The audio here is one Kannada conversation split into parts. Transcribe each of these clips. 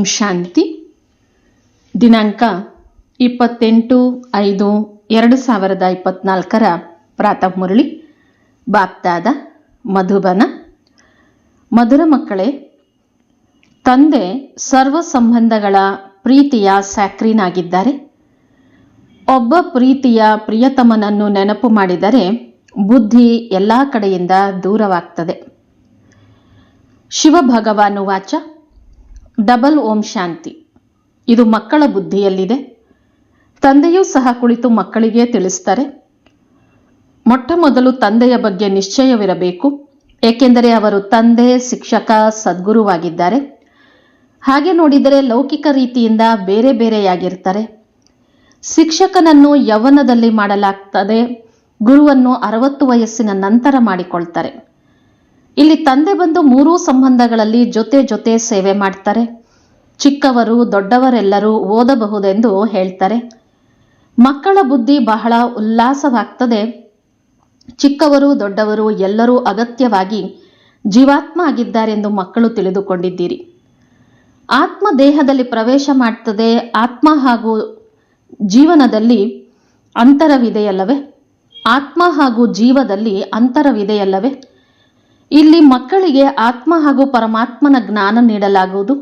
ಓಂ ಶಾಂತಿ. ದಿನಾಂಕ ಇಪ್ಪತ್ತೆಂಟು ಐದು ಎರಡು ಸಾವಿರದ ಇಪ್ಪತ್ನಾಲ್ಕರ ಪ್ರಾತಃ ಮುರಳಿ. ಬಾಪ್ತಾದ ಮಧುಬನ. ಮಧುರ ಮಕ್ಕಳೇ, ತಂದೆ ಸರ್ವ ಸಂಬಂಧಗಳ ಪ್ರೀತಿಯ ಸ್ಯಾಕ್ರೀನ್ ಆಗಿದ್ದಾರೆ ಒಬ್ಬ ಪ್ರೀತಿಯ ಪ್ರಿಯತಮನನ್ನು ನೆನಪು ಮಾಡಿದರೆ ಬುದ್ಧಿ ಎಲ್ಲ ಕಡೆಯಿಂದ ದೂರವಾಗ್ತದೆ. ಶಿವ ಭಗವಾನು ವಾಚ. ಡಬಲ್ ಓಂ ಶಾಂತಿ. ಇದು ಮಕ್ಕಳ ಬುದ್ಧಿಯಲ್ಲಿದೆ. ತಂದೆಯೂ ಸಹ ಕುಳಿತು ಮಕ್ಕಳಿಗೆ ತಿಳಿಸ್ತಾರೆ. ಮೊಟ್ಟ ಮೊದಲು ತಂದೆಯ ಬಗ್ಗೆ ನಿಶ್ಚಯವಿರಬೇಕು. ಏಕೆಂದರೆ ಅವರು ತಂದೆ, ಶಿಕ್ಷಕ, ಸದ್ಗುರುವಾಗಿದ್ದಾರೆ. ಹಾಗೆ ನೋಡಿದರೆ ಲೌಕಿಕ ರೀತಿಯಿಂದ ಬೇರೆ ಬೇರೆಯಾಗಿರ್ತಾರೆ. ಶಿಕ್ಷಕನನ್ನು ಯೌವನದಲ್ಲಿ ಮಾಡಲಾಗ್ತದೆ. ಗುರುವನ್ನು ಅರವತ್ತು ವಯಸ್ಸಿನ ನಂತರ ಮಾಡಿಕೊಳ್ತಾರೆ. ಇಲ್ಲಿ ತಂದೆ ಬಂದು ಮೂರೂ ಸಂಬಂಧಗಳಲ್ಲಿ ಜೊತೆ ಜೊತೆ ಸೇವೆ ಮಾಡ್ತಾರೆ. ಚಿಕ್ಕವರು, ದೊಡ್ಡವರೆಲ್ಲರೂ ಓದಬಹುದೆಂದು ಹೇಳ್ತಾರೆ. ಮಕ್ಕಳ ಬುದ್ಧಿ ಬಹಳ ಉಲ್ಲಾಸವಾಗ್ತದೆ. ಚಿಕ್ಕವರು, ದೊಡ್ಡವರು ಎಲ್ಲರೂ ಅಗತ್ಯವಾಗಿ ಜೀವಾತ್ಮ ಆಗಿದ್ದಾರೆಂದು ಮಕ್ಕಳು ತಿಳಿದುಕೊಂಡಿದ್ದೀರಿ. ಆತ್ಮ ದೇಹದಲ್ಲಿ ಪ್ರವೇಶ ಮಾಡ್ತದೆ. ಆತ್ಮ ಹಾಗೂ ಜೀವನದಲ್ಲಿ ಅಂತರವಿದೆಯಲ್ಲವೇ? ಆತ್ಮ ಹಾಗೂ ಜೀವದಲ್ಲಿ ಅಂತರವಿದೆಯಲ್ಲವೇ? ಇಲ್ಲಿ ಮಕ್ಕಳಿಗೆ ಆತ್ಮ ಹಾಗೂ ಪರಮಾತ್ಮನ ಜ್ಞಾನ ನೀಡಲಾಗುವುದು.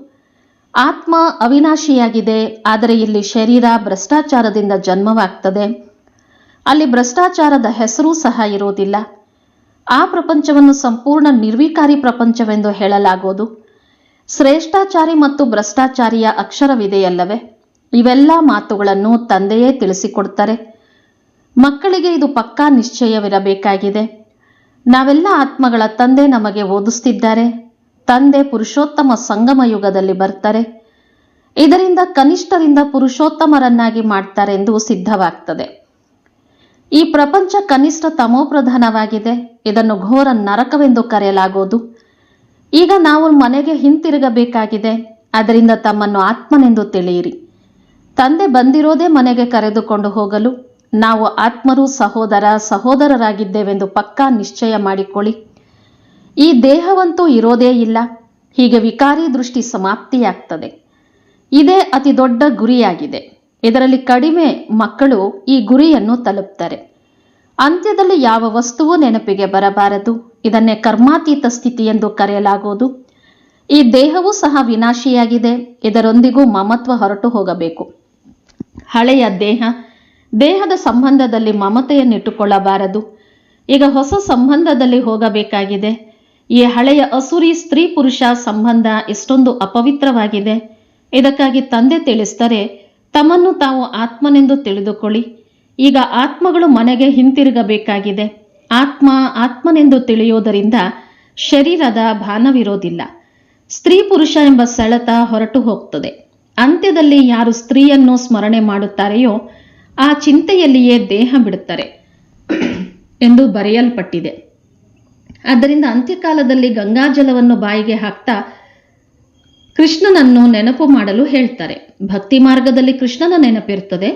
ಆತ್ಮ ಅವಿನಾಶಿಯಾಗಿದೆ, ಆದರೆ ಇಲ್ಲಿ ಶರೀರ ಭ್ರಷ್ಟಾಚಾರದಿಂದ ಜನ್ಮವಾಗ್ತದೆ. ಅಲ್ಲಿ ಭ್ರಷ್ಟಾಚಾರದ ಹೆಸರೂ ಸಹ ಇರುವುದಿಲ್ಲ. ಆ ಪ್ರಪಂಚವನ್ನು ಸಂಪೂರ್ಣ ನಿರ್ವಿಕಾರಿ ಪ್ರಪಂಚವೆಂದು ಹೇಳಲಾಗುವುದು. ಶ್ರೇಷ್ಠಾಚಾರಿ ಮತ್ತು ಭ್ರಷ್ಟಾಚಾರಿಯ ಅಕ್ಷರವಿದೆಯಲ್ಲವೇ? ಇವೆಲ್ಲ ಮಾತುಗಳನ್ನು ತಂದೆಯೇ ತಿಳಿಸಿಕೊಡ್ತಾರೆ. ಮಕ್ಕಳಿಗೆ ಇದು ಪಕ್ಕಾ ನಿಶ್ಚಯವಿರಬೇಕಾಗಿದೆ. ನಾವೆಲ್ಲ ಆತ್ಮಗಳ ತಂದೆ ನಮಗೆ ಓದಿಸ್ತಿದ್ದಾರೆ. ತಂದೆ ಪುರುಷೋತ್ತಮ ಸಂಗಮ ಯುಗದಲ್ಲಿ ಬರ್ತಾರೆ. ಇದರಿಂದ ಕನಿಷ್ಠರಿಂದ ಪುರುಷೋತ್ತಮರನ್ನಾಗಿ ಮಾಡ್ತಾರೆ ಎಂದು ಸಿದ್ಧವಾಗ್ತದೆ. ಈ ಪ್ರಪಂಚ ಕನಿಷ್ಠ ತಮೋಪ್ರಧಾನವಾಗಿದೆ. ಇದನ್ನು ಘೋರ ನರಕವೆಂದು ಕರೆಯಲಾಗುವುದು ಈಗ ನಾವು ಮನೆಗೆ ಹಿಂತಿರುಗಬೇಕಾಗಿದೆ. ಅದರಿಂದ ತಮ್ಮನ್ನು ಆತ್ಮನೆಂದು ತಿಳಿಯಿರಿ. ತಂದೆ ಬಂದಿರೋದೇ ಮನೆಗೆ ಕರೆದುಕೊಂಡು ಹೋಗಲು. ನಾವು ಆತ್ಮರು, ಸಹೋದರ, ಸಹೋದರರಾಗಿದ್ದೇವೆಂದು ಪಕ್ಕಾ ನಿಶ್ಚಯ ಮಾಡಿಕೊಳ್ಳಿ. ಈ ದೇಹವಂತೂ ಇರೋದೇ ಇಲ್ಲ. ಹೀಗೆ ವಿಕಾರಿ ದೃಷ್ಟಿ ಸಮಾಪ್ತಿಯಾಗ್ತದೆ. ಇದೇ ಅತಿ ದೊಡ್ಡ ಗುರಿಯಾಗಿದೆ. ಇದರಲ್ಲಿ ಕಡಿಮೆ ಮಕ್ಕಳು ಈ ಗುರಿಯನ್ನು ತಲುಪ್ತಾರೆ. ಅಂತ್ಯದಲ್ಲಿ ಯಾವ ವಸ್ತುವು ನೆನಪಿಗೆ ಬರಬಾರದು. ಇದನ್ನೇ ಕರ್ಮಾತೀತ ಸ್ಥಿತಿ ಎಂದು ಕರೆಯಲಾಗುವುದು ಈ ದೇಹವೂ ಸಹ ವಿನಾಶಿಯಾಗಿದೆ. ಇದರೊಂದಿಗೂ ಮಮತ್ವ ಹೊರಟು ಹೋಗಬೇಕು. ಹಳೆಯ ದೇಹ ದೇಹದ ಸಂಬಂಧದಲ್ಲಿ ಮಮತೆಯನ್ನಿಟ್ಟುಕೊಳ್ಳಬಾರದು. ಈಗ ಹೊಸ ಸಂಬಂಧದಲ್ಲಿ ಹೋಗಬೇಕಾಗಿದೆ. ಈ ಹಳೆಯ ಅಸುರಿ ಸ್ತ್ರೀ ಪುರುಷ ಸಂಬಂಧ ಎಷ್ಟೊಂದು ಅಪವಿತ್ರವಾಗಿದೆ. ಇದಕ್ಕಾಗಿ ತಂದೆ ತಿಳಿಸ್ತಾರೆ ತಮ್ಮನ್ನು ತಾವು ಆತ್ಮನೆಂದು ತಿಳಿದುಕೊಳ್ಳಿ. ಈಗ ಆತ್ಮಗಳು ಮನೆಗೆ ಹಿಂತಿರುಗಬೇಕಾಗಿದೆ. ಆತ್ಮ ಆತ್ಮನೆಂದು ತಿಳಿಯೋದರಿಂದ ಶರೀರದ ಭಾನವಿರೋದಿಲ್ಲ. ಸ್ತ್ರೀ ಪುರುಷ ಎಂಬ ಸೆಳೆತ ಹೊರಟು ಹೋಗ್ತದೆ ಅಂತ್ಯದಲ್ಲಿ ಯಾರು ಸ್ತ್ರೀಯನ್ನು ಸ್ಮರಣೆ ಮಾಡುತ್ತಾರೆಯೋ ಆ ಚಿಂತೆಯಲ್ಲಿಯೇ ದೇಹ ಬಿಡುತ್ತಾರೆ ಎಂದು ಬರೆಯಲ್ಪಟ್ಟಿದೆ. ಆದ್ದರಿಂದ ಅಂತ್ಯಕಾಲದಲ್ಲಿ ಗಂಗಾಜಲವನ್ನು ಬಾಯಿಗೆ ಹಾಕ್ತಾ ಕೃಷ್ಣನನ್ನು ನೆನಪು ಮಾಡಲು ಹೇಳ್ತಾರೆ. ಭಕ್ತಿ ಮಾರ್ಗದಲ್ಲಿ ಕೃಷ್ಣನ ನೆನಪಿರುತ್ತದೆ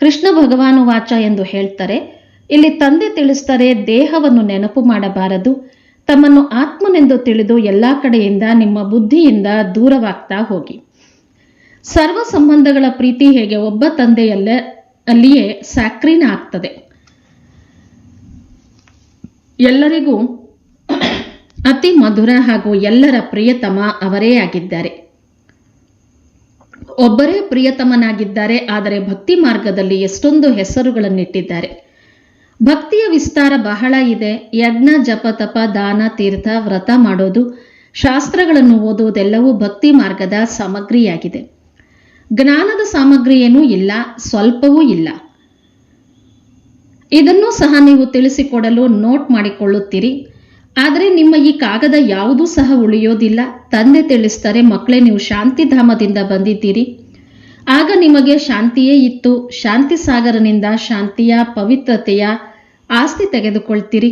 ಕೃಷ್ಣ ಭಗವಾನು ವಾಚ ಎಂದು ಹೇಳ್ತಾರೆ. ಇಲ್ಲಿ ತಂದೆ ತಿಳಿಸ್ತಾರೆ ದೇಹವನ್ನು ನೆನಪು ಮಾಡಬಾರದು. ತಮ್ಮನ್ನು ಆತ್ಮನೆಂದು ತಿಳಿದು ಎಲ್ಲಾ ಕಡೆಯಿಂದ ನಿಮ್ಮ ಬುದ್ಧಿಯಿಂದ ದೂರವಾಗ್ತಾ ಹೋಗಿ. ಸರ್ವ ಸಂಬಂಧಗಳ ಪ್ರೀತಿ ಹೇಗೆ ಒಬ್ಬ ತಂದೆಯಲ್ಲ ಅಲ್ಲಿಯೇ ಸ್ಯಾಕ್ರಿನ್ ಆಗ್ತದೆ. ಎಲ್ಲರಿಗೂ ಅತಿ ಮಧುರ ಹಾಗೂ ಎಲ್ಲರ ಪ್ರಿಯತಮ ಅವರೇ ಆಗಿದ್ದಾರೆ. ಒಬ್ಬರೇ ಪ್ರಿಯತಮನಾಗಿದ್ದಾರೆ, ಆದರೆ ಭಕ್ತಿ ಮಾರ್ಗದಲ್ಲಿ ಎಷ್ಟೊಂದು ಹೆಸರುಗಳನ್ನಿಟ್ಟಿದ್ದಾರೆ. ಭಕ್ತಿಯ ವಿಸ್ತಾರ ಬಹಳ ಇದೆ. ಯಜ್ಞ, ಜಪ, ತಪ, ದಾನ, ತೀರ್ಥ, ವ್ರತ ಮಾಡೋದು, ಶಾಸ್ತ್ರಗಳನ್ನು ಓದುವುದೆಲ್ಲವೂ ಭಕ್ತಿ ಮಾರ್ಗದ ಸಾಮಗ್ರಿಯಾಗಿದೆ. ಜ್ಞಾನದ ಸಾಮಗ್ರಿ ಏನೂ ಇಲ್ಲ, ಸ್ವಲ್ಪವೂ ಇಲ್ಲ. ಇದನ್ನು ಸಹ ನೀವು ತಿಳಿಸಿಕೊಡಲು ನೋಟ್ ಮಾಡಿಕೊಳ್ಳುತ್ತೀರಿ. ಆದರೆ ನಿಮ್ಮ ಈ ಕಾಗದ ಯಾವುದೂ ಸಹ ಉಳಿಯೋದಿಲ್ಲ. ತಂದೆ ತಿಳಿಸ್ತಾರೆ, ಮಕ್ಕಳೇ ನೀವು ಶಾಂತಿಧಾಮದಿಂದ ಬಂದಿದ್ದೀರಿ. ಆಗ ನಿಮಗೆ ಶಾಂತಿಯೇ ಇತ್ತು. ಶಾಂತಿ ಸಾಗರನಿಂದ ಶಾಂತಿಯ, ಪವಿತ್ರತೆಯ ಆಸ್ತಿ ತೆಗೆದುಕೊಳ್ತೀರಿ.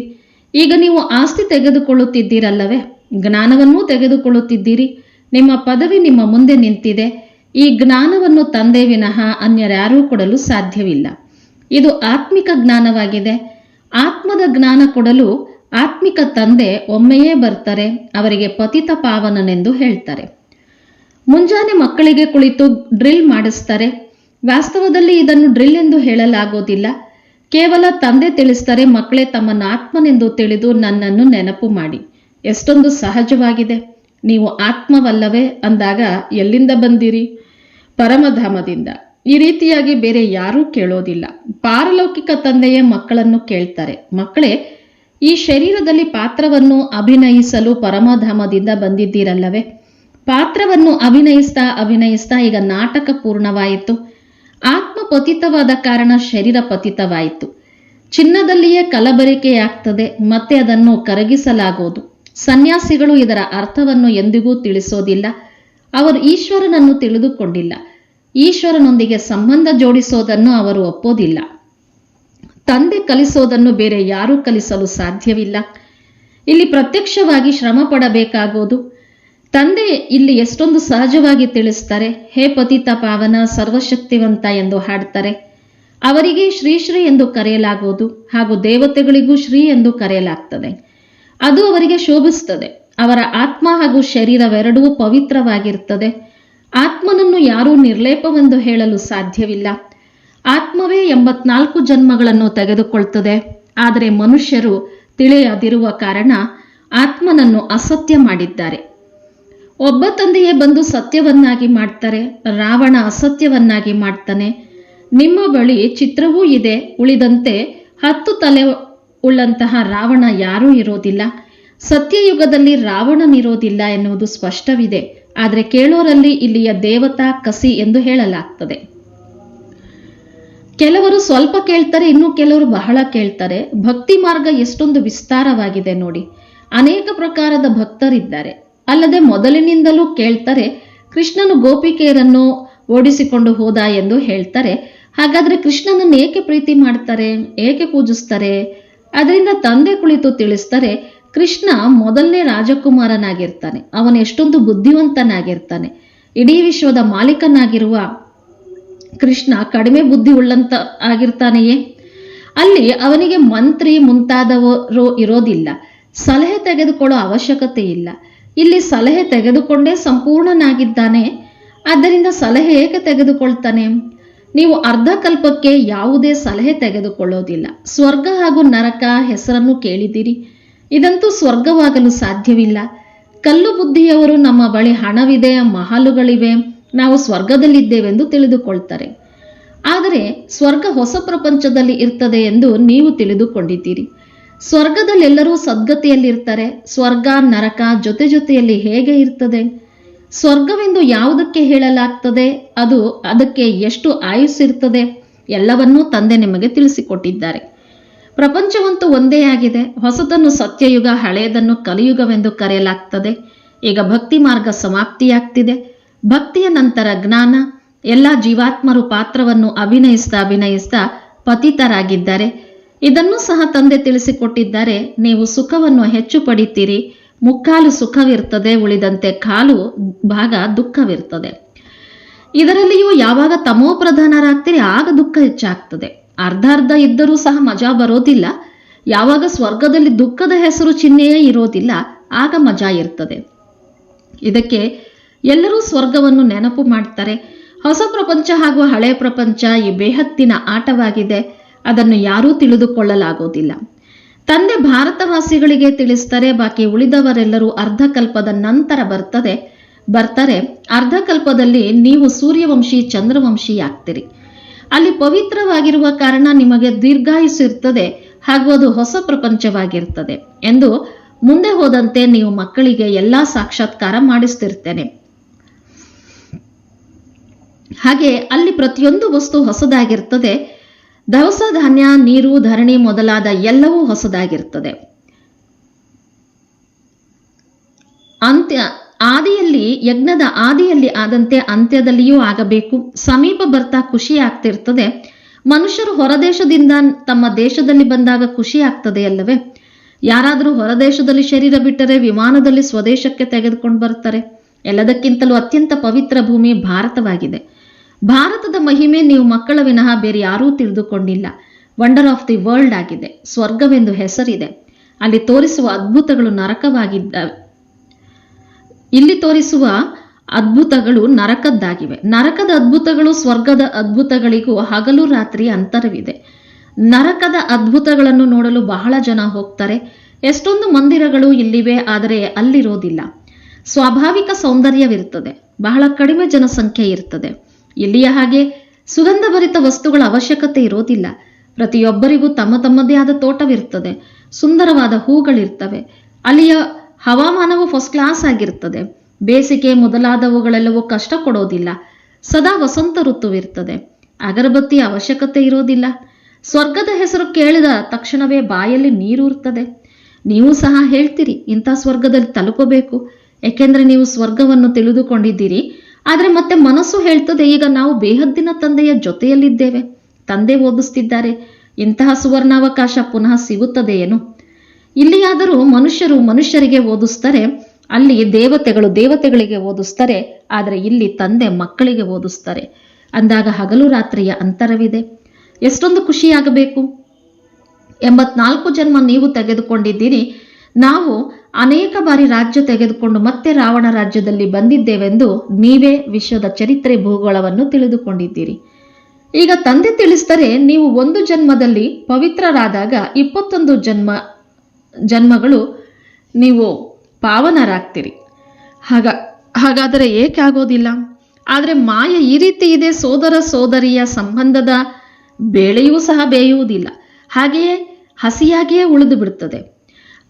ಈಗ ನೀವು ಆಸ್ತಿ ತೆಗೆದುಕೊಳ್ಳುತ್ತಿದ್ದೀರಲ್ಲವೇ? ಜ್ಞಾನವನ್ನೂ ತೆಗೆದುಕೊಳ್ಳುತ್ತಿದ್ದೀರಿ. ನಿಮ್ಮ ಪದವಿ ನಿಮ್ಮ ಮುಂದೆ ನಿಂತಿದೆ. ಈ ಜ್ಞಾನವನ್ನು ತಂದೆ ವಿನಃ ಅನ್ಯರ್ಯಾರೂ ಕೊಡಲು ಸಾಧ್ಯವಿಲ್ಲ. ಇದು ಆತ್ಮಿಕ ಜ್ಞಾನವಾಗಿದೆ. ಆತ್ಮದ ಜ್ಞಾನ ಕೊಡಲು ಆತ್ಮಿಕ ತಂದೆ ಒಮ್ಮೆಯೇ ಬರ್ತಾರೆ, ಅವರಿಗೆ ಪತಿತ ಪಾವನನೆಂದು ಹೇಳ್ತಾರೆ. ಮುಂಜಾನೆ ಮಕ್ಕಳಿಗೆ ಕುಳಿತು ಡ್ರಿಲ್ ಮಾಡಿಸ್ತಾರೆ. ವಾಸ್ತವದಲ್ಲಿ ಇದನ್ನು ಡ್ರಿಲ್ ಎಂದು ಹೇಳಲಾಗೋದಿಲ್ಲ. ಕೇವಲ ತಂದೆ ತಿಳಿಸ್ತಾರೆ, ಮಕ್ಕಳೇ ತಮ್ಮನ್ನು ಆತ್ಮನೆಂದು ತಿಳಿದು ನನ್ನನ್ನು ನೆನಪು ಮಾಡಿ. ಎಷ್ಟೊಂದು ಸಹಜವಾಗಿದೆ. ನೀವು ಆತ್ಮವಲ್ಲವೇ ಅಂದಾಗ ಎಲ್ಲಿಂದ ಬಂದಿರಿ? ಪರಮಧಾಮದಿಂದ. ಈ ರೀತಿಯಾಗಿ ಬೇರೆ ಯಾರೂ ಕೇಳೋದಿಲ್ಲ. ಪಾರಲೌಕಿಕ ತಂದೆಯೇ ಮಕ್ಕಳನ್ನು ಕೇಳ್ತಾರೆ. ಮಕ್ಕಳೇ, ಈ ಶರೀರದಲ್ಲಿ ಪಾತ್ರವನ್ನು ಅಭಿನಯಿಸಲು ಪರಮಧಾಮದಿಂದ ಬಂದಿದ್ದೀರಲ್ಲವೇ? ಪಾತ್ರವನ್ನು ಅಭಿನಯಿಸ್ತಾ ಅಭಿನಯಿಸ್ತಾ ಈಗ ನಾಟಕ ಪೂರ್ಣವಾಯಿತು. ಆತ್ಮ ಪತಿತವಾದ ಕಾರಣ ಶರೀರ ಪತಿತವಾಯಿತು. ಚಿನ್ನದಲ್ಲಿಯೇ ಕಲಬರಿಕೆಯಾಗ್ತದೆ, ಮತ್ತೆ ಅದನ್ನು ಕರಗಿಸಲಾಗುವುದು. ಸನ್ಯಾಸಿಗಳು ಇದರ ಅರ್ಥವನ್ನು ಎಂದಿಗೂ ತಿಳಿಸೋದಿಲ್ಲ. ಅವರು ಈಶ್ವರನನ್ನು ತಿಳಿದುಕೊಂಡಿಲ್ಲ. ಈಶ್ವರನೊಂದಿಗೆ ಸಂಬಂಧ ಜೋಡಿಸೋದನ್ನು ಅವರು ಒಪ್ಪೋದಿಲ್ಲ. ತಂದೆ ಕಲಿಸೋದನ್ನು ಬೇರೆ ಯಾರೂ ಕಲಿಸಲು ಸಾಧ್ಯವಿಲ್ಲ. ಇಲ್ಲಿ ಪ್ರತ್ಯಕ್ಷವಾಗಿ ಶ್ರಮ ಪಡಬೇಕಾಗೋದು ತಂದೆ ಇಲ್ಲಿ ಎಷ್ಟೊಂದು ಸಹಜವಾಗಿ ತಿಳಿಸ್ತಾರೆ, ಹೇ ಪತಿತ ಪಾವನ, ಸರ್ವಶಕ್ತಿವಂತ ಎಂದು ಹಾಡ್ತಾರೆ. ಅವರಿಗೆ ಶ್ರೀ ಶ್ರೀ ಎಂದು ಕರೆಯಲಾಗುವುದು ಹಾಗೂ ದೇವತೆಗಳಿಗೂ ಶ್ರೀ ಎಂದು ಕರೆಯಲಾಗ್ತದೆ. ಅದು ಅವರಿಗೆ ಶೋಭಿಸುತ್ತದೆ. ಅವರ ಆತ್ಮ ಹಾಗೂ ಶರೀರವೆರಡೂ ಪವಿತ್ರವಾಗಿರುತ್ತದೆ. ಆತ್ಮನನ್ನು ಯಾರೂ ನಿರ್ಲೇಪವೆಂದು ಹೇಳಲು ಸಾಧ್ಯವಿಲ್ಲ. ಆತ್ಮವೇ ಎಂಬತ್ನಾಲ್ಕು ಜನ್ಮಗಳನ್ನು ತೆಗೆದುಕೊಳ್ತದೆ. ಆದರೆ ಮನುಷ್ಯರು ತಿಳಿಯದಿರುವ ಕಾರಣ ಆತ್ಮನನ್ನು ಅಸತ್ಯ ಮಾಡಿದ್ದಾರೆ. ಒಬ್ಬ ತಂದೆಯೇ ಬಂದು ಸತ್ಯವನ್ನಾಗಿ ಮಾಡ್ತಾರೆ, ರಾವಣ ಅಸತ್ಯವನ್ನಾಗಿ ಮಾಡ್ತಾನೆ. ನಿಮ್ಮ ಬಳಿ ಚಿತ್ರವೂ ಇದೆ, ಉಳಿದಂತೆ ಹತ್ತು ತಲೆ ಉಳ್ಳಂತಹ ರಾವಣ ಯಾರೂ ಇರೋದಿಲ್ಲ. ಸತ್ಯಯುಗದಲ್ಲಿ ರಾವಣನಿರೋದಿಲ್ಲ ಎನ್ನುವುದು ಸ್ಪಷ್ಟವಿದೆ. ಆದರೆ ಕೇಳೋರಲ್ಲಿ ಇಲ್ಲಿಯ ದೇವತಾ ಕಸಿ ಎಂದು ಹೇಳಲಾಗ್ತದೆ. ಕೆಲವರು ಸ್ವಲ್ಪ ಕೇಳ್ತಾರೆ, ಇನ್ನು ಕೆಲವರು ಬಹಳ ಕೇಳ್ತಾರೆ. ಭಕ್ತಿ ಮಾರ್ಗ ಎಷ್ಟೊಂದು ವಿಸ್ತಾರವಾಗಿದೆ ನೋಡಿ. ಅನೇಕ ಪ್ರಕಾರದ ಭಕ್ತರಿದ್ದಾರೆ. ಅಲ್ಲದೆ ಮೊದಲಿನಿಂದಲೂ ಕೇಳ್ತಾರೆ, ಕೃಷ್ಣನು ಗೋಪಿಕೆಯರನ್ನು ಓಡಿಸಿಕೊಂಡು ಹೋದ ಎಂದು ಹೇಳ್ತಾರೆ. ಹಾಗಾದ್ರೆ ಕೃಷ್ಣನನ್ನು ಏಕೆ ಪ್ರೀತಿ ಮಾಡ್ತಾರೆ, ಏಕೆ ಪೂಜಿಸ್ತಾರೆ? ಅದರಿಂದ ತಂದೆ ಕುಳಿತು ತಿಳಿಸ್ತಾರೆ ಕೃಷ್ಣ ಮೊದಲನೇ ರಾಜಕುಮಾರನಾಗಿರ್ತಾನೆ. ಅವನು ಎಷ್ಟೊಂದು ಬುದ್ಧಿವಂತನಾಗಿರ್ತಾನೆ. ಇಡೀ ವಿಶ್ವದ ಮಾಲೀಕನಾಗಿರುವ ಕೃಷ್ಣ ಕಡಿಮೆ ಬುದ್ಧಿ ಉಳ್ಳಂತ ಆಗಿರ್ತಾನೆಯೇ? ಅಲ್ಲಿ ಅವನಿಗೆ ಮಂತ್ರಿ ಮುಂತಾದವರು ಇರೋದಿಲ್ಲ. ಸಲಹೆ ತೆಗೆದುಕೊಳ್ಳೋ ಅವಶ್ಯಕತೆ ಇಲ್ಲ. ಇಲ್ಲಿ ಸಲಹೆ ತೆಗೆದುಕೊಂಡೇ ಸಂಪೂರ್ಣನಾಗಿದ್ದಾನೆ. ಆದ್ದರಿಂದ ಸಲಹೆ ಏಕೆ ತೆಗೆದುಕೊಳ್ತಾನೆ? ನೀವು ಅರ್ಧಕಲ್ಪಕ್ಕೆ ಯಾವುದೇ ಸಲಹೆ ತೆಗೆದುಕೊಳ್ಳೋದಿಲ್ಲ. ಸ್ವರ್ಗ ಹಾಗೂ ನರಕ ಹೆಸರನ್ನು ಕೇಳಿದ್ದೀರಿ. ಇದಂತೂ ಸ್ವರ್ಗವಾಗಲು ಸಾಧ್ಯವಿಲ್ಲ. ಕಲ್ಲು ಬುದ್ಧಿಯವರು ನಮ್ಮ ಬಳಿ ಹಣವಿದೆ, ಮಹಲುಗಳಿವೆ, ನಾವು ಸ್ವರ್ಗದಲ್ಲಿದ್ದೇವೆಂದು ತಿಳಿದುಕೊಳ್ತಾರೆ. ಆದರೆ ಸ್ವರ್ಗ ಹೊಸ ಪ್ರಪಂಚದಲ್ಲಿ ಇರ್ತದೆ ಎಂದು ನೀವು ತಿಳಿದುಕೊಂಡಿದ್ದೀರಿ. ಸ್ವರ್ಗದಲ್ಲೆಲ್ಲರೂ ಸದ್ಗತಿಯಲ್ಲಿರ್ತಾರೆ. ಸ್ವರ್ಗ, ನರಕ ಜೊತೆ ಜೊತೆಯಲ್ಲಿ ಹೇಗೆ ಇರ್ತದೆ? ಸ್ವರ್ಗವೆಂದು ಯಾವುದಕ್ಕೆ ಹೇಳಲಾಗ್ತದೆ? ಅದು ಅದಕ್ಕೆ ಎಷ್ಟು ಆಯುಸ್ಸಿರ್ತದೆ ಎಲ್ಲವನ್ನೂ ತಂದೆ ನಿಮಗೆ ತಿಳಿಸಿಕೊಟ್ಟಿದ್ದಾರೆ. ಪ್ರಪಂಚವಂತೂ ಒಂದೇ ಆಗಿದೆ. ಹೊಸದನ್ನು ಸತ್ಯಯುಗ, ಹಳೆಯದನ್ನು ಕಲಿಯುಗವೆಂದು ಕರೆಯಲಾಗ್ತದೆ. ಈಗ ಭಕ್ತಿ ಮಾರ್ಗ ಸಮಾಪ್ತಿಯಾಗ್ತಿದೆ. ಭಕ್ತಿಯ ನಂತರ ಜ್ಞಾನ, ಎಲ್ಲ ಜೀವಾತ್ಮರು ಪಾತ್ರವನ್ನು ಅಭಿನಯಿಸ್ತಾ ಅಭಿನಯಿಸ್ತಾ ಪತಿತರಾಗಿದ್ದಾರೆ. ಇದನ್ನು ಸಹ ತಂದೆ ತಿಳಿಸಿಕೊಟ್ಟಿದ್ದಾರೆ. ನೀವು ಸುಖವನ್ನು ಹೆಚ್ಚು ಪಡಿತೀರಿ. ಮುಕ್ಕಾಲು ಸುಖವಿರ್ತದೆ ಉಳಿದಂತೆ ಕಾಲು ಭಾಗ ದುಃಖವಿರ್ತದೆ. ಇದರಲ್ಲಿಯೂ ಯಾವಾಗ ತಮೋ ಪ್ರಧಾನರಾಗ್ತೀರಿ, ಆಗ ದುಃಖ ಹೆಚ್ಚಾಗ್ತದೆ. ಅರ್ಧ ಅರ್ಧ ಇದ್ದರೂ ಸಹ ಮಜಾ ಬರೋದಿಲ್ಲ. ಯಾವಾಗ ಸ್ವರ್ಗದಲ್ಲಿ ದುಃಖದ ಹೆಸರು ಚಿಹ್ನೆಯೇ ಇರೋದಿಲ್ಲ, ಆಗ ಮಜಾ ಇರ್ತದೆ. ಇದಕ್ಕೆ ಎಲ್ಲರೂ ಸ್ವರ್ಗವನ್ನು ನೆನಪು ಮಾಡ್ತಾರೆ. ಹೊಸ ಪ್ರಪಂಚ ಹಾಗೂ ಹಳೆಯ ಪ್ರಪಂಚ ಈ ಬೇಹತ್ತಿನ ಆಟವಾಗಿದೆ. ಅದನ್ನು ಯಾರೂ ತಿಳಿದುಕೊಳ್ಳಲಾಗೋದಿಲ್ಲ. ತಂದೆ ಭಾರತವಾಸಿಗಳಿಗೆ ತಿಳಿಸ್ತಾರೆ ಬಾಕಿ ಉಳಿದವರೆಲ್ಲರೂ ಅರ್ಧಕಲ್ಪದ ನಂತರ ಬರ್ತದೆ. ಬರ್ತಾರೆ. ಅರ್ಧಕಲ್ಪದಲ್ಲಿ ನೀವು ಸೂರ್ಯವಂಶಿ, ಚಂದ್ರವಂಶಿ ಆಗ್ತೀರಿ. ಅಲ್ಲಿ ಪವಿತ್ರವಾಗಿರುವ ಕಾರಣ ನಿಮಗೆ ದೀರ್ಘಾಯುಸಿರ್ತದೆ ಹಾಗೂ ಅದು ಹೊಸ ಪ್ರಪಂಚವಾಗಿರ್ತದೆ ಎಂದು ಮುಂದೆ ಹೋದಂತೆ ನೀವು ಮಕ್ಕಳಿಗೆ ಎಲ್ಲಾ ಸಾಕ್ಷಾತ್ಕಾರ ಮಾಡಿಸ್ತಿರ್ತೇನೆ. ಹಾಗೆ ಅಲ್ಲಿ ಪ್ರತಿಯೊಂದು ವಸ್ತು ಹೊಸದಾಗಿರ್ತದೆ. ದವಸ ಧಾನ್ಯ, ನೀರು, ಧರಣಿ ಮೊದಲಾದ ಎಲ್ಲವೂ ಹೊಸದಾಗಿರುತ್ತದೆ. ಅಂತ್ಯ, ಆದಿಯಲ್ಲಿ, ಯಜ್ಞದ ಆದಿಯಲ್ಲಿ ಆದಂತೆ ಅಂತ್ಯದಲ್ಲಿಯೂ ಆಗಬೇಕು. ಸಮೀಪ ಬರ್ತಾ ಖುಷಿ ಆಗ್ತಿರ್ತದೆ ಮನುಷ್ಯರು ಹೊರದೇಶದಿಂದ ತಮ್ಮ ದೇಶದಲ್ಲಿ ಬಂದಾಗ ಖುಷಿ ಆಗ್ತದೆ ಅಲ್ಲವೇ? ಯಾರಾದರೂ ಹೊರದೇಶದಲ್ಲಿ ಶರೀರ ಬಿಟ್ಟರೆ ವಿಮಾನದಲ್ಲಿ ಸ್ವದೇಶಕ್ಕೆ ತೆಗೆದುಕೊಂಡು ಬರ್ತಾರೆ. ಎಲ್ಲದಕ್ಕಿಂತಲೂ ಅತ್ಯಂತ ಪವಿತ್ರ ಭೂಮಿ ಭಾರತವಾಗಿದೆ. ಭಾರತದ ಮಹಿಮೆ ನೀವು ಮಕ್ಕಳ ವಿನಃ ಬೇರೆ ಯಾರೂ ತಿಳಿದುಕೊಂಡಿಲ್ಲ. ವಂಡರ್ ಆಫ್ ದಿ ವರ್ಲ್ಡ್ ಆಗಿದೆ. ಸ್ವರ್ಗವೆಂದು ಹೆಸರಿದೆ. ಅಲ್ಲಿ ತೋರಿಸುವ ಅದ್ಭುತಗಳು ನರಕವಾಗಿದ್ದಾವೆ ಇಲ್ಲಿ ತೋರಿಸುವ ಅದ್ಭುತಗಳು ನರಕದ್ದಾಗಿವೆ. ನರಕದ ಅದ್ಭುತಗಳು ಸ್ವರ್ಗದ ಅದ್ಭುತಗಳಿಗೂ ಹಗಲು ರಾತ್ರಿ ಅಂತರವಿದೆ. ನರಕದ ಅದ್ಭುತಗಳನ್ನು ನೋಡಲು ಬಹಳ ಜನ ಹೋಗ್ತಾರೆ. ಎಷ್ಟೊಂದು ಮಂದಿರಗಳು ಇಲ್ಲಿವೆ, ಆದರೆ ಅಲ್ಲಿರೋದಿಲ್ಲ. ಸ್ವಾಭಾವಿಕ ಸೌಂದರ್ಯವಿರುತ್ತದೆ. ಬಹಳ ಕಡಿಮೆ ಜನಸಂಖ್ಯೆ ಇರ್ತದೆ. ಇಲ್ಲಿಯ ಹಾಗೆ? ಸುಗಂಧಭರಿತ ವಸ್ತುಗಳ ಅವಶ್ಯಕತೆ ಇರೋದಿಲ್ಲ. ಪ್ರತಿಯೊಬ್ಬರಿಗೂ ತಮ್ಮ ತಮ್ಮದೇ ಆದ ತೋಟವಿರ್ತದೆ ಸುಂದರವಾದ ಹೂಗಳಿರ್ತವೆ. ಅಲ್ಲಿಯ ಹವಾಮಾನವು ಫಸ್ಟ್ ಕ್ಲಾಸ್ ಆಗಿರ್ತದೆ ಬೇಸಿಗೆ ಮೊದಲಾದವುಗಳೆಲ್ಲವೂ ಕಷ್ಟ ಕೊಡೋದಿಲ್ಲ. ಸದಾ ವಸಂತ ಋತುವಿರ್ತದೆ. ಅಗರಬತ್ತಿ ಅವಶ್ಯಕತೆ ಇರೋದಿಲ್ಲ. ಸ್ವರ್ಗದ ಹೆಸರು ಕೇಳಿದ ತಕ್ಷಣವೇ ಬಾಯಲ್ಲಿ ನೀರೂರ್ತದೆ ನೀವು ಸಹ ಹೇಳ್ತೀರಿ, ಇಂಥ ಸ್ವರ್ಗದಲ್ಲಿ ತಲುಪಬೇಕು. ಏಕೆಂದರೆ ನೀವು ಸ್ವರ್ಗವನ್ನು ತಿಳಿದುಕೊಂಡಿದ್ದೀರಿ. ಆದರೆ ಮತ್ತೆ ಮನಸ್ಸು ಹೇಳ್ತದೆ, ಈಗ ನಾವು ಬೇಹದ್ದಿನ ತಂದೆಯ ಜೊತೆಯಲ್ಲಿದ್ದೇವೆ. ತಂದೆ ಓದಿಸ್ತಿದ್ದಾರೆ, ಇಂತಹ ಸುವರ್ಣಾವಕಾಶ ಪುನಃ ಸಿಗುತ್ತದೆಯೇನು? ಇಲ್ಲಿಯಾದರೂ ಮನುಷ್ಯರು ಮನುಷ್ಯರಿಗೆ ಓದಿಸ್ತಾರೆ, ಅಲ್ಲಿ ದೇವತೆಗಳು ದೇವತೆಗಳಿಗೆ ಓದಿಸ್ತಾರೆ, ಆದರೆ ಇಲ್ಲಿ ತಂದೆ ಮಕ್ಕಳಿಗೆ ಓದಿಸ್ತಾರೆ. ಅಂದಾಗ ಹಗಲು ರಾತ್ರಿಯ ಅಂತರವಿದೆ. ಎಷ್ಟೊಂದು ಖುಷಿಯಾಗಬೇಕು. ಎಂಬತ್ನಾಲ್ಕು ಜನ್ಮ ನೀವು ತೆಗೆದುಕೊಂಡಿದ್ದೀರಿ ನಾವು ಅನೇಕ ಬಾರಿ ರಾಜ್ಯ ತೆಗೆದುಕೊಂಡು ಮತ್ತೆ ರಾವಣ ರಾಜ್ಯದಲ್ಲಿ ಬಂದಿದ್ದೇವೆಂದು ನೀವೇ ವಿಶ್ವದ ಚರಿತ್ರೆ ಭೂಗೋಳವನ್ನು ತಿಳಿದುಕೊಂಡಿದ್ದೀರಿ. ಈಗ ತಂದೆ ತಿಳಿಸಿದರೆ ನೀವು ಒಂದು ಜನ್ಮದಲ್ಲಿ ಪವಿತ್ರರಾದಾಗ ಇಪ್ಪತ್ತೊಂದು ಜನ್ಮ, ಜನ್ಮಗಳು ನೀವು ಪಾವನರಾಗ್ತೀರಿ. ಹಾಗ, ಹಾಗಾದರೆ ಏಕೆ ಆಗೋದಿಲ್ಲ? ಆದರೆ ಮಾಯ ಈ ರೀತಿ ಇದೆ, ಸೋದರ ಸೋದರಿಯ ಸಂಬಂಧದ ಬೇಳೆಯೂ ಸಹ ಬೇಯುವುದಿಲ್ಲ. ಹಾಗೆಯೇ ಹಸಿಯಾಗಿಯೇ ಉಳಿದು ಬಿಡುತ್ತದೆ.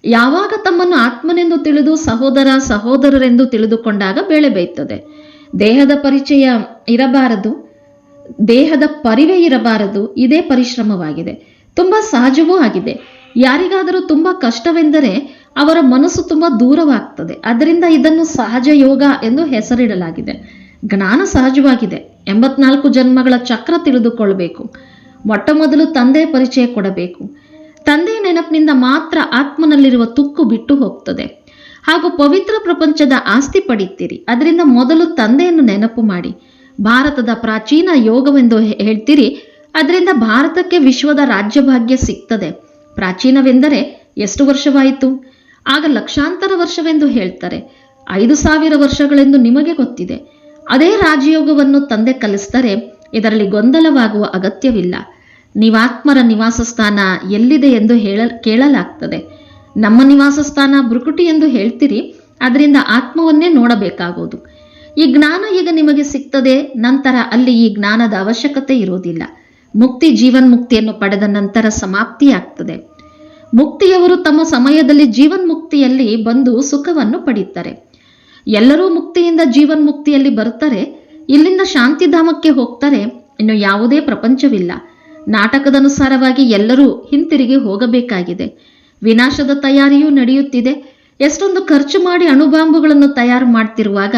ಯಾವಾಗ ತಮ್ಮನ್ನು ಆತ್ಮನೆಂದು ತಿಳಿದು ಸಹೋದರ ಸಹೋದರರೆಂದು ತಿಳಿದುಕೊಂಡಾಗ ಬೇಳೆ ಬೇಯ್ತದೆ. ದೇಹದ ಪರಿಚಯ ಇರಬಾರದು. ದೇಹದ ಪರಿವೇ ಇರಬಾರದು. ಇದೇ ಪರಿಶ್ರಮವಾಗಿದೆ. ತುಂಬಾ ಸಹಜವೂ ಆಗಿದೆ. ಯಾರಿಗಾದರೂ ತುಂಬಾ ಕಷ್ಟವೆಂದರೆ ಅವರ ಮನಸ್ಸು ತುಂಬಾ ದೂರವಾಗ್ತದೆ. ಅದರಿಂದ ಇದನ್ನು ಸಹಜ ಯೋಗ ಎಂದು ಹೆಸರಿಡಲಾಗಿದೆ. ಜ್ಞಾನ ಸಹಜವಾಗಿದೆ. ಎಂಬತ್ನಾಲ್ಕು ಜನ್ಮಗಳ ಚಕ್ರ ತಿಳಿದುಕೊಳ್ಬೇಕು. ಮೊಟ್ಟ ಮೊದಲು ತಂದೆ ಪರಿಚಯ ಕೊಡಬೇಕು. ತಂದೆಯ ನೆನಪಿನಿಂದ ಮಾತ್ರ ಆತ್ಮನಲ್ಲಿರುವ ತುಕ್ಕು ಬಿಟ್ಟು ಹೋಗ್ತದೆ. ಹಾಗೂ ಪವಿತ್ರ ಪ್ರಪಂಚದ ಆಸ್ತಿ ಪಡಿತೀರಿ. ಅದರಿಂದ ಮೊದಲು ತಂದೆಯನ್ನು ನೆನಪು ಮಾಡಿ. ಭಾರತದ ಪ್ರಾಚೀನ ಯೋಗವೆಂದು ಹೇಳ್ತೀರಿ. ಅದರಿಂದ ಭಾರತಕ್ಕೆ ವಿಶ್ವದ ರಾಜ್ಯಭಾಗ್ಯ ಸಿಗ್ತದೆ. ಪ್ರಾಚೀನವೆಂದರೆ ಎಷ್ಟು ವರ್ಷವಾಯಿತು? ಆಗ ಲಕ್ಷಾಂತರ ವರ್ಷವೆಂದು ಹೇಳ್ತಾರೆ. ಐದು ಸಾವಿರ ವರ್ಷಗಳೆಂದು ನಿಮಗೆ ಗೊತ್ತಿದೆ. ಅದೇ ರಾಜಯೋಗವನ್ನು ತಂದೆ ಕಲಿಸ್ತಾರೆ ಇದರಲ್ಲಿ ಗೊಂದಲವಾಗುವ ಅಗತ್ಯವಿಲ್ಲ. ನೀವಾತ್ಮರ ನಿವಾಸ ಸ್ಥಾನ ಎಲ್ಲಿದೆ ಎಂದು ಹೇಳ, ಕೇಳಲಾಗ್ತದೆ. ನಮ್ಮ ನಿವಾಸ ಸ್ಥಾನ ಬೃಕುಟಿ ಎಂದು ಹೇಳ್ತೀರಿ ಅದರಿಂದ ಆತ್ಮವನ್ನೇ ನೋಡಬೇಕಾಗೋದು ಈ ಜ್ಞಾನ ಈಗ ನಿಮಗೆ ಸಿಗ್ತದೆ, ನಂತರ ಅಲ್ಲಿ ಈ ಜ್ಞಾನದ ಅವಶ್ಯಕತೆ ಇರುವುದಿಲ್ಲ. ಮುಕ್ತಿ ಜೀವನ್ ಮುಕ್ತಿಯನ್ನು ಪಡೆದ ನಂತರ ಸಮಾಪ್ತಿಯಾಗ್ತದೆ. ಮುಕ್ತಿಯವರು ತಮ್ಮ ಸಮಯದಲ್ಲಿ ಜೀವನ್ ಮುಕ್ತಿಯಲ್ಲಿ ಬಂದು ಸುಖವನ್ನು ಪಡೆಯುತ್ತಾರೆ ಎಲ್ಲರೂ ಮುಕ್ತಿಯಿಂದ ಜೀವನ್ ಮುಕ್ತಿಯಲ್ಲಿ ಬರ್ತಾರೆ ಇಲ್ಲಿಂದ ಶಾಂತಿಧಾಮಕ್ಕೆ ಹೋಗ್ತಾರೆ, ಇನ್ನು ಯಾವುದೇ ಪ್ರಪಂಚವಿಲ್ಲ. ನಾಟಕದನುಸಾರವಾಗಿ ಎಲ್ಲರೂ ಹಿಂತಿರುಗಿ ಹೋಗಬೇಕಾಗಿದೆ. ವಿನಾಶದ ತಯಾರಿಯೂ ನಡೆಯುತ್ತಿದೆ. ಎಷ್ಟೊಂದು ಖರ್ಚು ಮಾಡಿ ಅಣುಬಾಂಬುಗಳನ್ನು ತಯಾರು ಮಾಡ್ತಿರುವಾಗ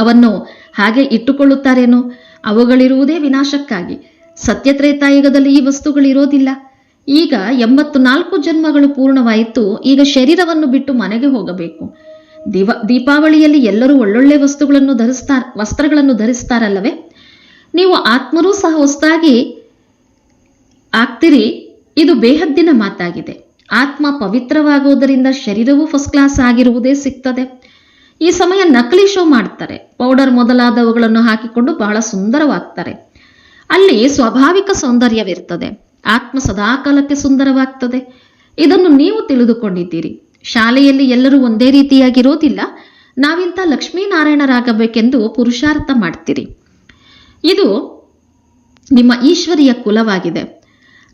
ಅವನ್ನು ಹಾಗೆ ಇಟ್ಟುಕೊಳ್ಳುತ್ತಾರೇನೋ? ಅವುಗಳಿರುವುದೇ ವಿನಾಶಕ್ಕಾಗಿ. ಸತ್ಯತ್ರೇತಾಯುಗದಲ್ಲಿ ಈ ವಸ್ತುಗಳಿರೋದಿಲ್ಲ. ಈಗ ಎಂಬತ್ತು ನಾಲ್ಕು ಜನ್ಮಗಳು ಪೂರ್ಣವಾಯಿತು. ಈಗ ಶರೀರವನ್ನು ಬಿಟ್ಟು ಮನೆಗೆ ಹೋಗಬೇಕು. ದಿವ, ದೀಪಾವಳಿಯಲ್ಲಿ ಎಲ್ಲರೂ ಒಳ್ಳೊಳ್ಳೆ ವಸ್ತುಗಳನ್ನು ಧರಿಸ್ತಾ ವಸ್ತ್ರಗಳನ್ನು ಧರಿಸ್ತಾರಲ್ಲವೇ? ನೀವು ಆತ್ಮರೂ ಸಹ ಹೊಸದಾಗಿ ಆಗ್ತಿರಿ, ಇದು ಬೇಹದ್ದಿನ ಮಾತಾಗಿದೆ. ಆತ್ಮ ಪವಿತ್ರವಾಗುವುದರಿಂದ ಶರೀರವೂ ಫಸ್ಟ್ ಕ್ಲಾಸ್ ಆಗಿರುವುದೇ ಸಿಗ್ತದೆ. ಈ ಸಮಯ ನಕಲಿ ಶೋ ಮಾಡ್ತಾರೆ. ಪೌಡರ್ ಮೊದಲಾದವುಗಳನ್ನು ಹಾಕಿಕೊಂಡು ಬಹಳ ಸುಂದರವಾಗ್ತಾರೆ. ಅಲ್ಲಿ ಸ್ವಾಭಾವಿಕ ಸೌಂದರ್ಯವಿರ್ತದೆ. ಆತ್ಮ ಸದಾಕಾಲಕ್ಕೆ ಸುಂದರವಾಗ್ತದೆ. ಇದನ್ನು ನೀವು ತಿಳಿದುಕೊಂಡಿದ್ದೀರಿ. ಶಾಲೆಯಲ್ಲಿ ಎಲ್ಲರೂ ಒಂದೇ ರೀತಿಯಾಗಿರೋದಿಲ್ಲ. ನಾವಿಂತ ಲಕ್ಷ್ಮೀನಾರಾಯಣರಾಗಬೇಕೆಂದು ಪುರುಷಾರ್ಥ ಮಾಡ್ತೀರಿ. ಇದು ನಿಮ್ಮ ಈಶ್ವರಿಯ ಕುಲವಾಗಿದೆ.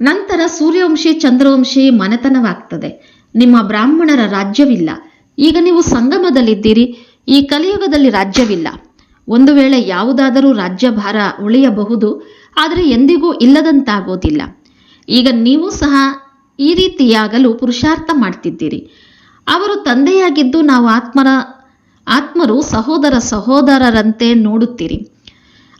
ನಂತರ ಸೂರ್ಯವಂಶಿ, ಚಂದ್ರವಂಶಿ ಮನೆತನವಾಗ್ತದೆ. ನಿಮ್ಮ ಬ್ರಾಹ್ಮಣರ ರಾಜ್ಯವಿಲ್ಲ. ಈಗ ನೀವು ಸಂಗಮದಲ್ಲಿದ್ದೀರಿ. ಈ ಕಲಿಯುಗದಲ್ಲಿ ರಾಜ್ಯವಿಲ್ಲ. ಒಂದು ವೇಳೆ ಯಾವುದಾದರೂ ರಾಜ್ಯಭಾರ ಉಳಿಯಬಹುದು, ಆದರೆ ಎಂದಿಗೂ ಇಲ್ಲದಂತಾಗೋದಿಲ್ಲ. ಈಗ ನೀವು ಸಹ ಈ ರೀತಿಯಾಗಲು ಪುರುಷಾರ್ಥ ಮಾಡ್ತಿದ್ದೀರಿ. ಅವರು ತಂದೆಯಾಗಿದ್ದು ನಾವು ಆತ್ಮರ, ಆತ್ಮರು ಸಹೋದರ ಸಹೋದರರಂತೆ ನೋಡುತ್ತೀರಿ.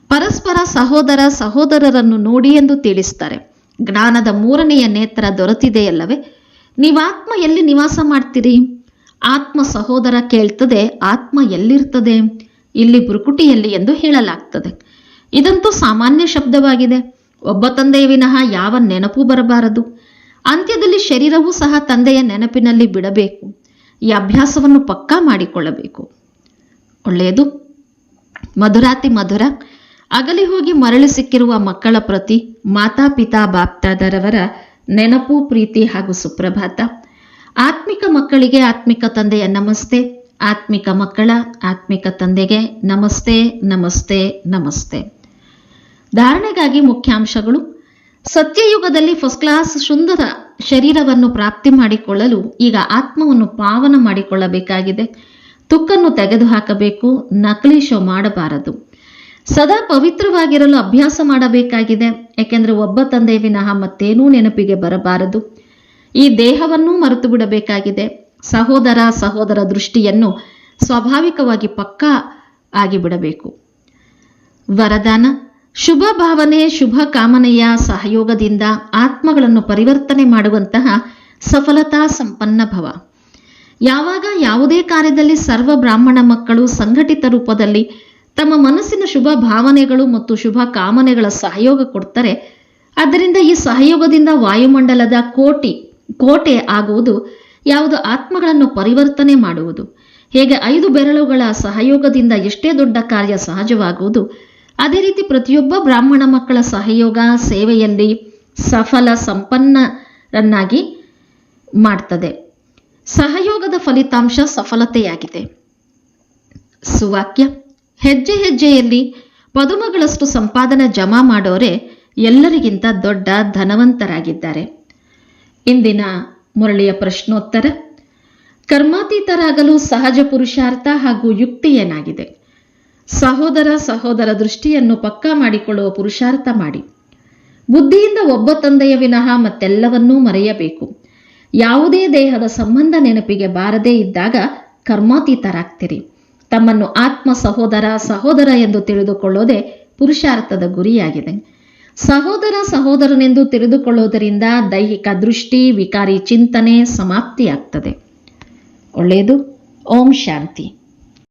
ಪರಸ್ಪರ ಸಹೋದರ ಸಹೋದರರನ್ನು ನೋಡಿ ಎಂದು ತಿಳಿಸ್ತಾರೆ. ಜ್ಞಾನದ ಮೂರನೆಯ ನೇತ್ರ ದೊರೆತಿದೆಯಲ್ಲವೇ? ನೀವಾತ್ಮ ಎಲ್ಲಿ ನಿವಾಸ ಮಾಡ್ತೀರಿ? ಆತ್ಮ ಸಹೋದರ ಕೇಳ್ತದೆ, ಆತ್ಮ ಎಲ್ಲಿರ್ತದೆ? ಇಲ್ಲಿ ಬುರುಕುಟಿಯಲ್ಲಿ ಎಂದು ಹೇಳಲಾಗ್ತದೆ. ಇದಂತೂ ಸಾಮಾನ್ಯ ಶಬ್ದವಾಗಿದೆ. ಒಬ್ಬ ತಂದೆಯ ವಿನಃ ಯಾವ ನೆನಪು ಬರಬಾರದು. ಅಂತ್ಯದಲ್ಲಿ ಶರೀರವೂ ಸಹ ತಂದೆಯ ನೆನಪಿನಲ್ಲಿ ಬಿಡಬೇಕು. ಈ ಅಭ್ಯಾಸವನ್ನು ಪಕ್ಕಾ ಮಾಡಿಕೊಳ್ಳಬೇಕು. ಒಳ್ಳೆಯದು. ಮಧುರಾತಿ ಮಧುರ. ಅಗಲಿ ಹೋಗಿ ಮರಳಿ ಸಿಕ್ಕಿರುವ ಮಕ್ಕಳ ಪ್ರತಿ ಮಾತಾಪಿತಾ ಬಾಪ್ತಾದರವರ ನೆನಪು, ಪ್ರೀತಿ ಹಾಗೂ ಸುಪ್ರಭಾತ. ಆತ್ಮಿಕ ಮಕ್ಕಳಿಗೆ ಆತ್ಮಿಕ ತಂದೆಯ ನಮಸ್ತೆ. ಆತ್ಮಿಕ ಮಕ್ಕಳ ಆತ್ಮಿಕ ತಂದೆಗೆ ನಮಸ್ತೆ ನಮಸ್ತೆ ನಮಸ್ತೆ. ಧಾರಣೆಗಾಗಿ ಮುಖ್ಯಾಂಶಗಳು. ಸತ್ಯಯುಗದಲ್ಲಿ ಫಸ್ಟ್ ಕ್ಲಾಸ್ ಸುಂದರ ಶರೀರವನ್ನು ಪ್ರಾಪ್ತಿ ಮಾಡಿಕೊಳ್ಳಲು ಈಗ ಆತ್ಮವನ್ನು ಪಾವನ ಮಾಡಿಕೊಳ್ಳಬೇಕಾಗಿದೆ. ತುಕ್ಕನ್ನು ತೆಗೆದುಹಾಕಬೇಕು, ನಕಲಿ ಶೋ ಮಾಡಬಾರದು. ಸದಾ ಪವಿತ್ರವಾಗಿರಲು ಅಭ್ಯಾಸ ಮಾಡಬೇಕಾಗಿದೆ. ಏಕೆಂದರೆ ಒಬ್ಬ ತಂದೆ ವಿನಃ ಮತ್ತೇನೂ ನೆನಪಿಗೆ ಬರಬಾರದು. ಈ ದೇಹವನ್ನೂ ಮರೆತು ಬಿಡಬೇಕಾಗಿದೆ ಸಹೋದರ ಸಹೋದರ ದೃಷ್ಟಿಯನ್ನು ಸ್ವಾಭಾವಿಕವಾಗಿ ಪಕ್ಕಾ ಆಗಿಬಿಡಬೇಕು. ವರದಾನ, ಶುಭ ಭಾವನೆ, ಶುಭ ಕಾಮನೆಯ ಸಹಯೋಗದಿಂದ ಆತ್ಮಗಳನ್ನು ಪರಿವರ್ತನೆ ಮಾಡುವಂತಹ ಸಫಲತಾ ಸಂಪನ್ನ ಭವ. ಯಾವಾಗ ಯಾವುದೇ ಕಾರ್ಯದಲ್ಲಿ ಸರ್ವ ಬ್ರಾಹ್ಮಣ ಮಕ್ಕಳು ಸಂಘಟಿತ ರೂಪದಲ್ಲಿ ತಮ್ಮ ಮನಸ್ಸಿನ ಶುಭ ಭಾವನೆಗಳು ಮತ್ತು ಶುಭ ಕಾಮನೆಗಳ ಸಹಯೋಗ ಕೊಡ್ತಾರೆ. ಆದ್ದರಿಂದ ಈ ಸಹಯೋಗದಿಂದ ವಾಯುಮಂಡಲದ ಕೋಟಿ, ಕೋಟೆ ಆಗುವುದು ಯಾವುದು ಆತ್ಮಗಳನ್ನು ಪರಿವರ್ತನೆ ಮಾಡುವುದು. ಹೇಗೆ ಐದು ಬೆರಳುಗಳ ಸಹಯೋಗದಿಂದ ಎಷ್ಟೇ ದೊಡ್ಡ ಕಾರ್ಯ ಸಹಜವಾಗುವುದು, ಅದೇ ರೀತಿ ಪ್ರತಿಯೊಬ್ಬ ಬ್ರಾಹ್ಮಣ ಮಕ್ಕಳ ಸಹಯೋಗ ಸೇವೆಯಲ್ಲಿ ಸಫಲ ಸಂಪನ್ನರನ್ನಾಗಿ ಮಾಡ್ತದೆ. ಸಹಯೋಗದ ಫಲಿತಾಂಶ ಸಫಲತೆಯಾಗಿದೆ. ಸುವಾಕ್ಯ. ಹೆಜ್ಜೆ ಹೆಜ್ಜೆಯಲ್ಲಿ ಪದುಮಗಳಷ್ಟು ಸಂಪಾದನೆ ಜಮಾ ಮಾಡೋರೆ ಎಲ್ಲರಿಗಿಂತ ದೊಡ್ಡ ಧನವಂತರಾಗಿದ್ದಾರೆ. ಇಂದಿನ ಮುರಳಿಯ ಪ್ರಶ್ನೋತ್ತರ, ಕರ್ಮಾತೀತರಾಗಲು ಸಹಜ ಪುರುಷಾರ್ಥ ಹಾಗೂ ಯುಕ್ತಿ ಏನಾಗಿದೆ? ಸಹೋದರ ಸಹೋದರ ದೃಷ್ಟಿಯನ್ನು ಪಕ್ಕಾ ಮಾಡಿಕೊಳ್ಳುವ ಪುರುಷಾರ್ಥ ಮಾಡಿ. ಬುದ್ಧಿಯಿಂದ ಒಬ್ಬ ತಂದೆಯ ವಿನಃ ಮತ್ತೆಲ್ಲವನ್ನೂ ಮರೆಯಬೇಕು. ಯಾವುದೇ ದೇಹದ ಸಂಬಂಧ ನೆನಪಿಗೆ ಬಾರದೇ ಇದ್ದಾಗ ಕರ್ಮಾತೀತರಾಗ್ತಿರಿ. ತಮ್ಮನ್ನು ಆತ್ಮ ಸಹೋದರ ಸಹೋದರ ಎಂದು ತಿಳಿದುಕೊಳ್ಳೋದೇ ಪುರುಷಾರ್ಥದ ಗುರಿಯಾಗಿದೆ. ಸಹೋದರ ಸಹೋದರನೆಂದು ತಿಳಿದುಕೊಳ್ಳುವುದರಿಂದ ದೈಹಿಕ ದೃಷ್ಟಿ, ವಿಕಾರಿ ಚಿಂತನೆ ಸಮಾಪ್ತಿಯಾಗ್ತದೆ. ಒಳ್ಳೆಯದು. ಓಂ ಶಾಂತಿ.